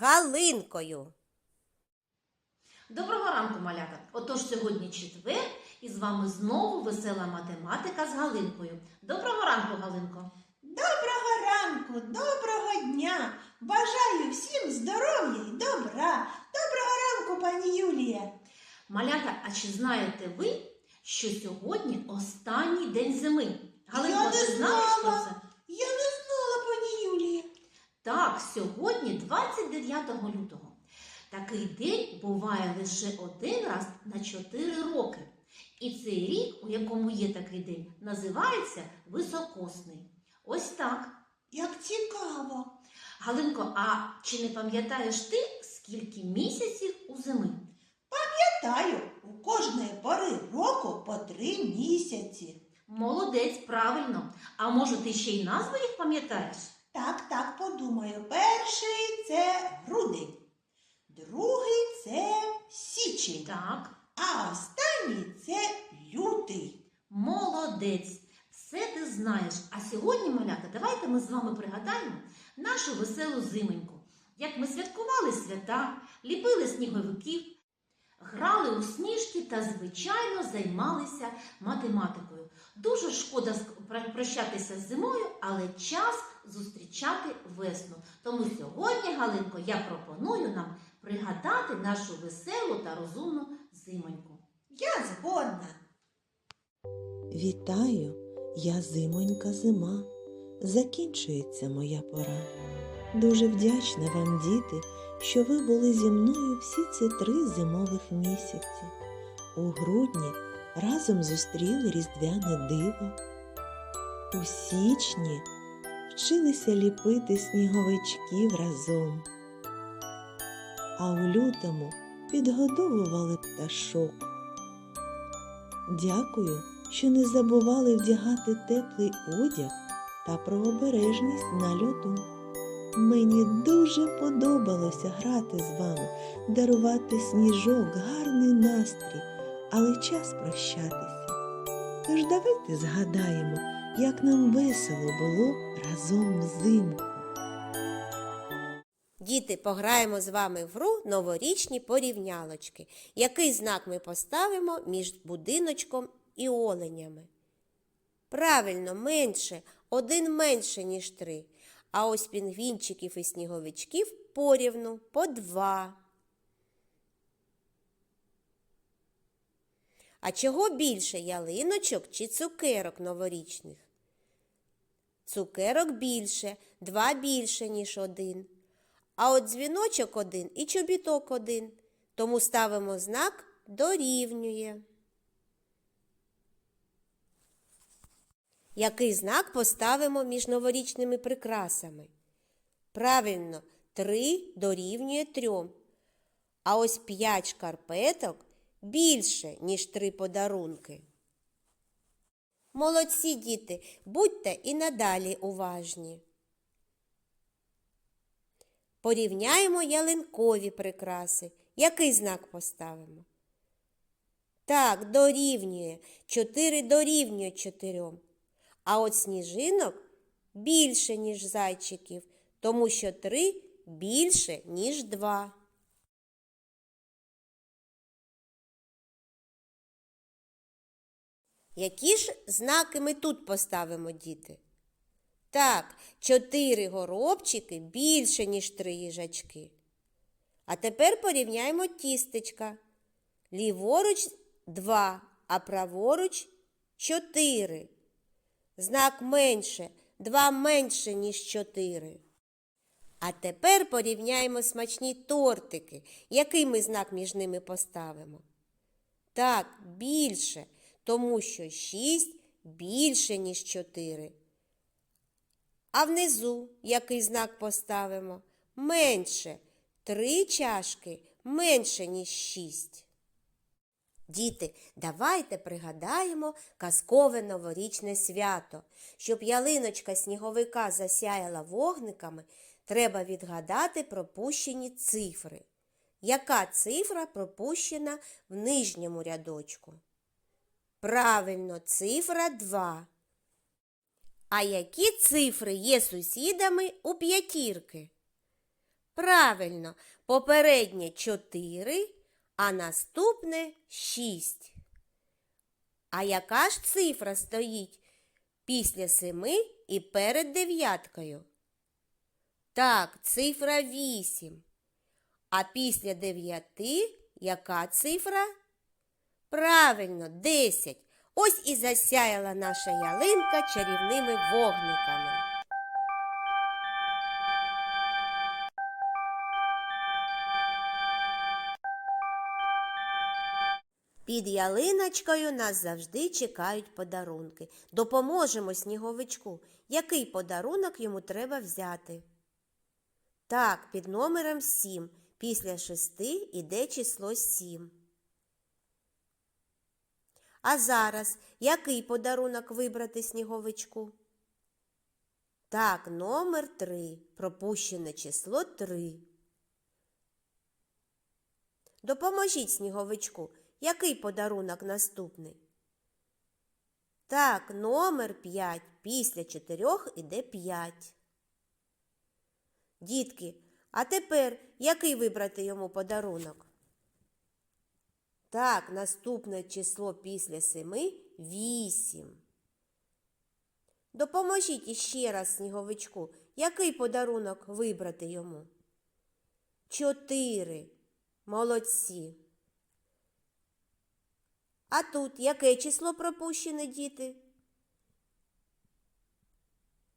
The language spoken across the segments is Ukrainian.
Галинкою. Доброго ранку, малята! Отож сьогодні четвер, і з вами знову весела математика з Галинкою. Доброго ранку, Галинко! Доброго ранку, доброго дня! Бажаю всім здоров'я і добра. Доброго ранку, пані Юлія. Малята, а чи знаєте ви, що сьогодні останній день зими? Галинко, Я не ти знаєш про це? Я не знала, пані Юлія. Так, сьогодні 29 лютого. Такий день буває лише один раз на 4 роки. І цей рік, у якому є такий день, називається високосний. Ось так. Як цікаво. Галинко, а чи не пам'ятаєш ти, скільки місяців у зими? Пам'ятаю, у кожної пори року по три місяці. Молодець, правильно. А може ти ще й назви їх пам'ятаєш? Так, так, подумаю. Перший це грудень, другий це січень, Так, а останній це лютий. молодець. Все ти знаєш. А сьогодні, малята, давайте ми з вами пригадаємо нашу веселу зимоньку. Як ми святкували свята, ліпили сніговиків, грали у сніжки та, звичайно, займалися математикою. Дуже шкода прощатися з зимою, але час зустрічати весну. Тому сьогодні, Галинко, я пропоную нам пригадати нашу веселу та розумну зимоньку. Я згодна. Вітаю, я зимонька зима. Закінчується моя пора. Дуже вдячна вам, діти, що ви були зі мною всі ці три зимових місяці. У грудні разом зустріли різдвяне диво. У січні вчилися ліпити сніговичків разом. А у лютому підгодовували пташок. Дякую, що не забували вдягати теплий одяг та про обережність на льоду. Мені дуже подобалося грати з вами, дарувати сніжок, гарний настрій, але час прощатися. Тож давайте згадаємо, як нам весело було разом взимку. Діти, пограємо з вами в гру новорічні порівнялочки. Який знак ми поставимо між будиночком і оленями? Правильно, менше, один менше, ніж три. А ось пінгвінчиків і сніговичків порівну по два. А чого більше ялиночок чи цукерок новорічних? Цукерок більше, два більше, ніж один. А от дзвіночок один і чобіток один. Тому ставимо знак дорівнює. Який знак поставимо між новорічними прикрасами? Правильно, три дорівнює трьом. А ось п'ять шкарпеток більше, ніж три подарунки. Молодці діти, будьте і надалі уважні. Порівняємо ялинкові прикраси. Який знак поставимо? Так, дорівнює. Чотири дорівнює чотирьом. А от сніжинок більше, ніж зайчиків, тому що три більше, ніж два. Які ж знаки ми тут поставимо, діти? Так, чотири горобчики більше, ніж три їжачки. А тепер порівняємо тістечка. Ліворуч два, а праворуч чотири. Знак менше, два менше, ніж чотири. А тепер порівняємо смачні тортики. Який ми знак між ними поставимо? Так, більше, тому що шість більше, ніж чотири. А внизу який знак поставимо? Менше. Три чашки менше, ніж шість. Діти, давайте пригадаємо казкове новорічне свято. Щоб ялиночка сніговика засяяла вогниками, треба відгадати пропущені цифри. Яка цифра пропущена в нижньому рядочку? Правильно, цифра 2. А які цифри є сусідами у п'ятірки? Правильно, Попереднє 4, а наступне 6. А яка ж цифра стоїть після 7 і перед дев'яткою? Так, цифра 8. А після 9 яка цифра? Правильно, 10. Ось і засяяла наша ялинка чарівними вогниками. Під ялиночкою нас завжди чекають подарунки. Допоможемо сніговичку. Який подарунок йому треба взяти? Так, під номером 7. Після 6 іде число 7. А зараз який подарунок вибрати сніговичку? Так, номер 3. Пропущене число 3. Допоможіть сніговичку. Який подарунок наступний? Так, номер 5. Після 4 іде 5. Дітки, а тепер який вибрати йому подарунок? Так, наступне число після 7 – 8. Допоможіть іще раз сніговичку. Який подарунок вибрати йому? 4. Молодці. А тут яке число пропущене, діти?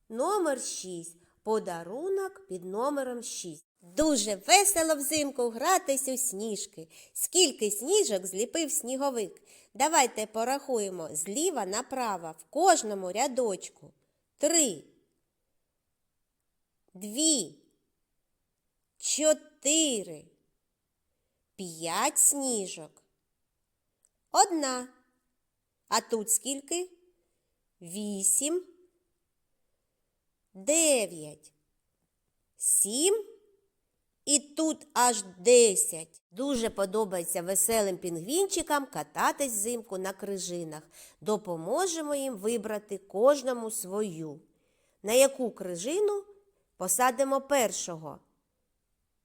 Номер 6. Подарунок під номером 6. Дуже весело взимку гратись у сніжки. Скільки сніжок зліпив сніговик? Давайте порахуємо зліва направо в кожному рядочку. Три. Дві. Чотири. П'ять сніжок. Одна. А тут скільки? Вісім. Дев'ять. Сім. Тут аж десять. Дуже подобається веселим пінгвінчикам кататись взимку на крижинах. Допоможемо їм вибрати кожному свою. На яку крижину посадимо першого?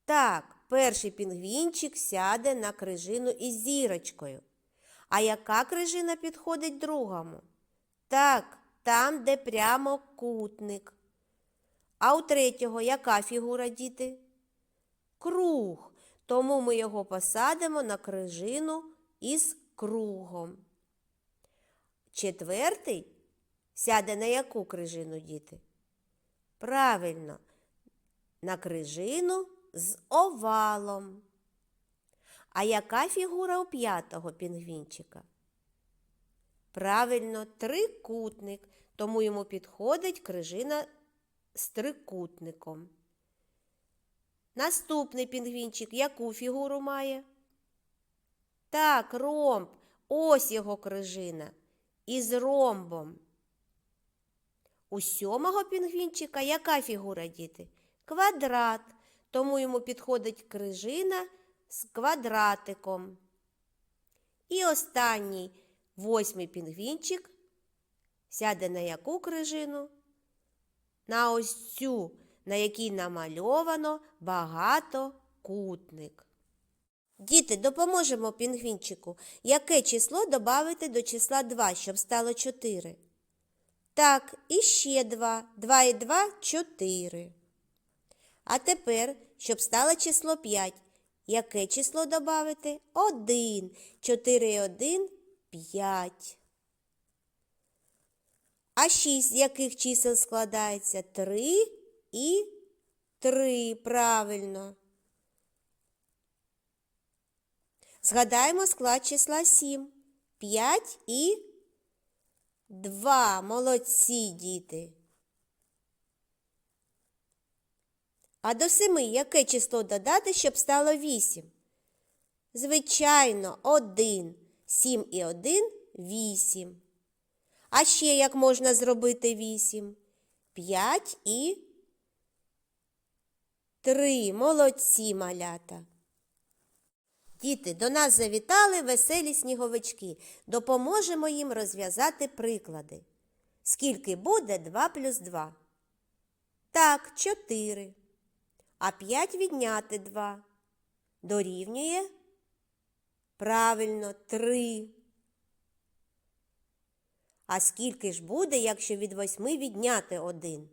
Так, перший пінгвінчик сяде на крижину із зірочкою. А яка крижина підходить другому? Так, там, де прямо кутник. А у третього яка фігура, діти? Круг. Тому ми його посадимо на крижину із кругом. Четвертий сяде на яку крижину, діти? Правильно, на крижину з овалом. А яка фігура у п'ятого пінгвінчика? Правильно, трикутник, тому йому підходить крижина з трикутником. Наступний пінгвінчик яку фігуру має? Так, ромб. Ось його крижина. Із ромбом. У сьомого пінгвінчика яка фігура, діти? Квадрат. Тому йому підходить крижина з квадратиком. І останній восьмий пінгвінчик сяде на яку крижину? На ось цю, на якій намальовано багатокутник. Діти, допоможемо пінгвінчику. Яке число додати до числа 2, щоб стало 4? Так, і ще 2. 2 і 2 – 4. А тепер, щоб стало число 5, яке число додати? 1. 4 і 1 – 5. А 6 з яких чисел складається? 3 і 3. Правильно. Згадаємо склад числа 7. 5 і 2. Молодці діти. А до 7 яке число додати, щоб стало 8? Звичайно, 1. 7 і 1 – 8. А ще як можна зробити 8? 5 і 3. Молодці малята. Діти, до нас завітали веселі сніговички. Допоможемо їм розв'язати приклади. Скільки буде 2 плюс 2? Так, 4. А 5 відняти 2. дорівнює? Правильно, 3. А скільки ж буде, якщо від 8 відняти 1?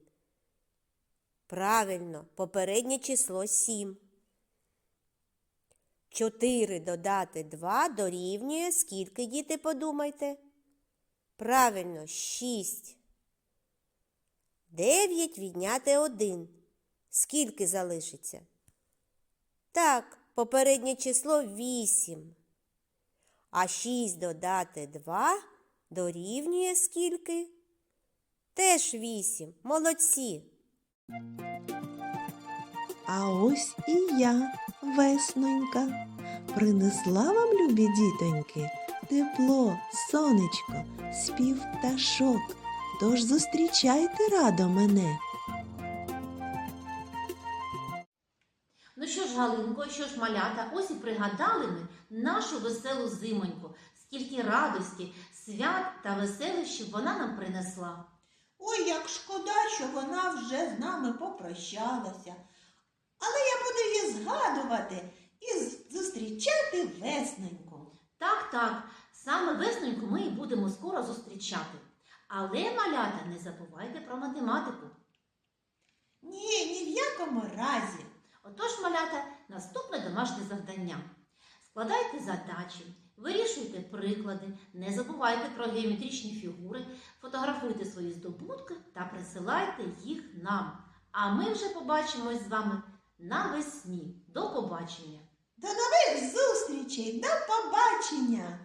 Правильно, попереднє число 7. 4 додати 2 дорівнює скільки, діти, подумайте? Правильно, 6. 9 відняти 1. Скільки залишиться? Так, попереднє число 8. А 6 додати 2 дорівнює скільки? Теж 8. Молодці. А ось і я, веснонька, принесла вам, любі дітоньки, тепло, сонечко, спів пташок. Тож зустрічайте радо мене. Ну що ж, Галинко, що ж, малята, ось і пригадали ми нашу веселу зимоньку, скільки радості, свят та веселощів вона нам принесла. Ой, як шкода, що вона вже з нами попрощалася. Але я буду її згадувати і зустрічати весненьку. Так, так, саме весноньку ми і будемо скоро зустрічати. Але, малята, не забувайте про математику. Ні, ні в якому разі. Отож, малята, наступне домашнє завдання. Складайте задачі, вирішуйте приклади, не забувайте про геометричні фігури, фотографуйте свої здобутки та присилайте їх нам. А ми вже побачимось з вами навесні. До побачення! До нових зустрічей, до побачення!